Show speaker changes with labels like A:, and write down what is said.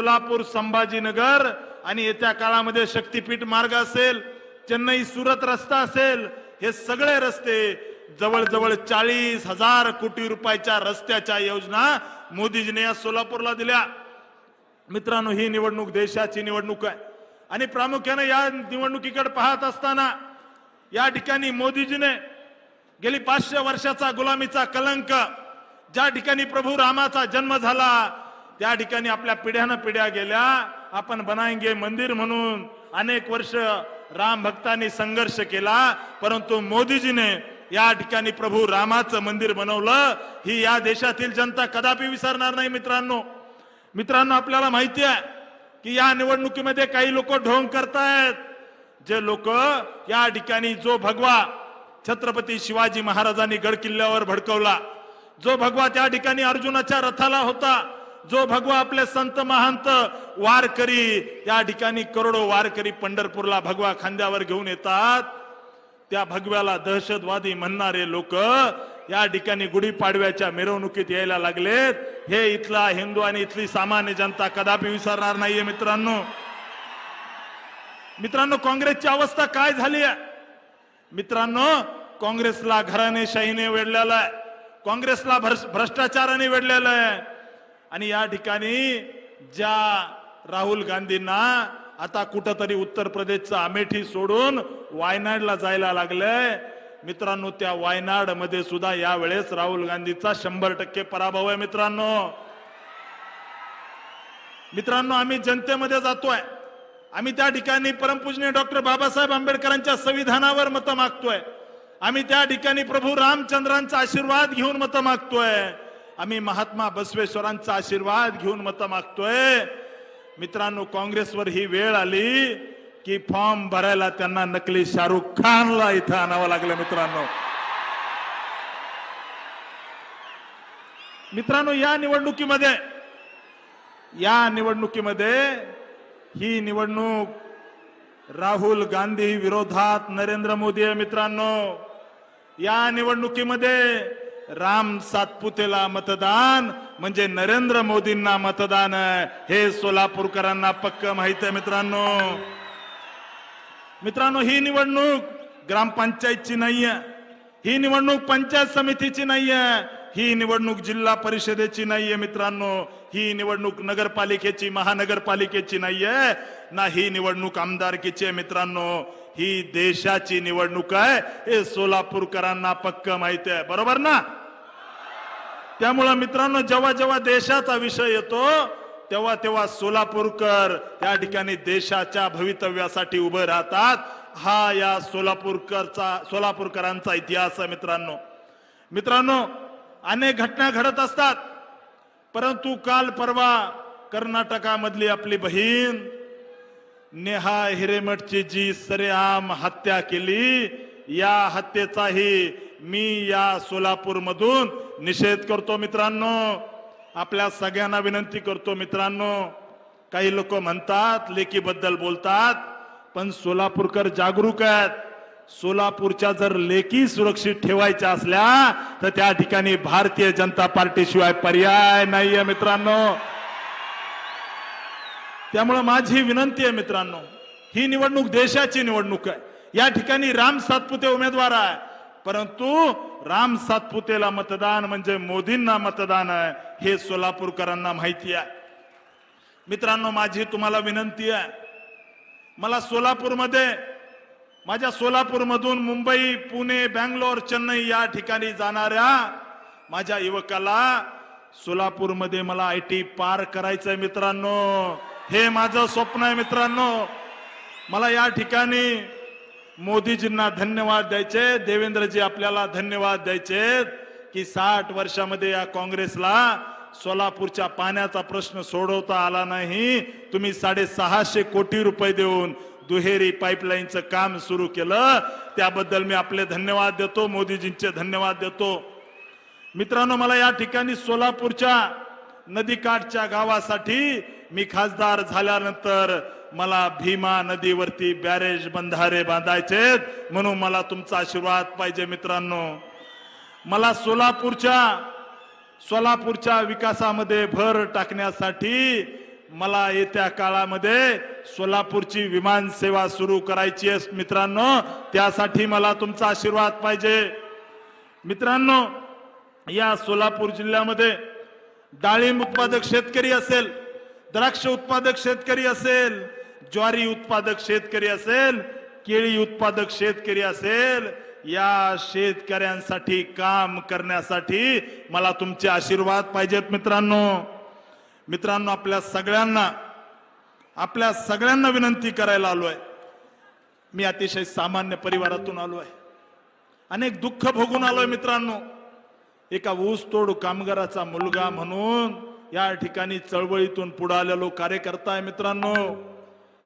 A: सोलापूर संभाजीनगर आणि येत्या काळामध्ये शक्तीपीठ मार्ग असेल चेन्नई सुरत रस्ता असेल हे सगळे रस्ते जवळजवळ चाळीस हजार कोटी रुपयाच्या रस्त्याच्या योजना मोदीजीने या सोलापूरला दिल्या. मित्रांनो ही निवडणूक देशाची निवडणूक आहे. आणि प्रामुख्याने या निवडणुकीकडे पाहत असताना या ठिकाणी मोदीजीने गेली पाचशे वर्षाचा गुलामीचा कलंक ज्या ठिकाणी प्रभू रामाचा जन्म झाला त्या ठिकाणी आपल्या पिढ्यानं पिढ्या गेल्या. आपण बनायंगे मंदिर म्हणून अनेक वर्ष राम भक्तांनी संघर्ष केला. परंतु मोदीजीने या ठिकाणी प्रभू रामाचं मंदिर बनवलं. ही या देशातील जनता कदापि विसरणार नाही मित्रांनो. मित्रांनो आपल्याला माहिती आहे की या निवडणुकीमध्ये काही लोक ढोंग करतायत. जे लोक या ठिकाणी जो भगवा छत्रपती शिवाजी महाराजांनी गड किल्ल्यावर भडकवला. जो भगवा त्या ठिकाणी अर्जुनाच्या रथाला होता. जो भगवा आपले संत महंत वारकरी त्या ठिकाणी करोडो वारकरी पंढरपूरला भगवा खांद्यावर घेऊन येतात. त्या भगव्याला दहशतवादी म्हणणारे लोक या ठिकाणी गुढीपाडव्याच्या मिरवणुकीत यायला लागलेत. हे इथला हिंदू आणि इथली सामान्य जनता कदापि विसरणार नाहीये मित्रांनो. मित्रांनो काँग्रेसची अवस्था काय झाली आहे? मित्रांनो काँग्रेसला घराणेशाहीने वेढलेला आहे. काँग्रेसला भ्रष्- भ्रष्टाचाराने वेढलेलं आहे. आणि या ठिकाणी ज्या राहुल गांधींना आता कुठंतरी उत्तर प्रदेशचं अमेठी सोडून वायनाडला जायला लागलंय मित्रांनो त्या वायनाडमध्ये सुद्धा यावेळेस राहुल गांधीचा शंभर टक्के पराभव आहे मित्रांनो. मित्रांनो आम्ही जनतेमध्ये जातोय. आम्ही त्या ठिकाणी परमपूजनीय डॉक्टर बाबासाहेब आंबेडकरांच्या संविधानावर मतं मागतोय. आम्ही त्या ठिकाणी प्रभू रामचंद्रांचा आशीर्वाद घेऊन मतं मागतोय. आम्ही महात्मा बसवेश्वरांचा आशीर्वाद घेऊन मतं मागतोय. मित्रांनो काँग्रेसवर ही वेळ आली की फॉर्म भरायला त्यांना नकली शाहरुख खानला इथं आणावं लागलं मित्रांनो. मित्रांनो या निवडणुकीमध्ये या निवडणुकीमध्ये ही निवडणूक राहुल गांधी विरोधात नरेंद्र मोदी आहे मित्रांनो. या निवडणुकीमध्ये राम सातपुतेला मतदान म्हणजे नरेंद्र मोदींना मतदान आहे. हे सोलापूरकरांना पक्क माहीत आहे मित्रांनो. मित्रांनो ही निवडणूक ग्रामपंचायतची नाहीये. ही निवडणूक पंचायत समितीची नाहीये. ही निवडणूक जिल्हा परिषदेची नाहीये मित्रांनो. ही निवडणूक नगरपालिकेची महानगरपालिकेची नाहीये. ना ही निवडणूक आमदारकीची आहे मित्रांनो. ही देशाची निवडणूक आहे. हे सोलापूरकरांना पक्क माहिती आहे. बरोबर ना? त्यामुळं मित्रांनो जेव्हा जेव्हा देशाचा विषय येतो तेव्हा तेव्हा सोलापूरकर त्या ठिकाणी देशाच्या भवितव्यासाठी उभे राहतात. हा या सोलापूरकरचा सोलापूरकरांचा इतिहास आहे मित्रांनो. मित्रांनो अनेक घटना घडत असतात. परंतु काल परवा कर्नाटकामधली आपली बहीण नेहा हिरेमठची जी सरेआम हत्या केली या हत्येचाही मी या सोलापूर मधून निषेध करतो मित्रांनो. आपल्या सगळ्यांना विनंती करतो मित्रांनो. काही लोक म्हणतात लेकीबद्दल बोलतात पण सोलापूरकर जागरूक आहेत. सोलापूरच्या जर लेकी सुरक्षित ठेवायच्या असल्या तर त्या ठिकाणी भारतीय जनता पार्टीशिवाय पर्याय नाहीये मित्रांनो. त्यामुळे माझी विनंती आहे मित्रांनो ही निवडणूक देशाची निवडणूक आहे. या ठिकाणी राम सातपुते उमेदवार आहे. परंतु राम सातपुतेला मतदान म्हणजे मोदींना मतदान आहे हे सोलापूरकरांना माहिती आहे. मित्रांनो माझी तुम्हाला विनंती आहे. मला सोलापूरमध्ये माझ्या सोलापूरमधून मुंबई पुणे बँगलोर चेन्नई या ठिकाणी जाणाऱ्या माझ्या युवकाला सोलापूरमध्ये मला आय टी पार करायचंय मित्रांनो. हे माझं स्वप्न आहे मित्रांनो. मला या ठिकाणी मोदीजींना धन्यवाद द्यायचे देवेंद्रजी आपल्याला धन्यवाद द्यायचे की साठ वर्षामध्ये या काँग्रेसला सोलापूरच्या पाण्याचा प्रश्न सोडवता आला नाही. तुम्ही साडेसहाशे कोटी रुपये देऊन दुहेरी पाईपलाईनचं काम सुरू केलं. त्याबद्दल मी आपले धन्यवाद देतो मोदीजींचे धन्यवाद देतो. मित्रांनो मला या ठिकाणी सोलापूरच्या नदीकाठच्या गावासाठी मी खासदार झाल्यानंतर मला भीमा नदीवरती बॅरेज बंधारे बांधायचे म्हणून मला तुमचा आशीर्वाद पाहिजे मित्रांनो. मला सोलापूरच्या सोलापूरच्या विकासामध्ये भर टाकण्यासाठी मला येत्या काळामध्ये सोलापूरची विमान सेवा सुरू करायची आहे मित्रांनो. त्यासाठी मला तुमचा आशीर्वाद पाहिजे. मित्रांनो या सोलापूर जिल्ह्यामध्ये डाळिंब उत्पादक शेतकरी असेल द्राक्ष उत्पादक शेतकरी असेल ज्वारी उत्पादक शेतकरी असेल केळी उत्पादक शेतकरी असेल या शेतकऱ्यांसाठी काम करण्यासाठी मला तुमचे आशीर्वाद पाहिजेत मित्रांनो. मित्रांनो आपल्या सगळ्यांना आपल्या सगळ्यांना विनंती करायला आलो आहे मी अतिशय सामान्य परिवारातून आलो आहे अनेक दुःख भोगून आलोय मित्रांनो. एका ऊसतोड कामगाराचा मुलगा म्हणून या ठिकाणी चळवळीतून पुढे आलेलो कार्यकर्ता आहे मित्रांनो.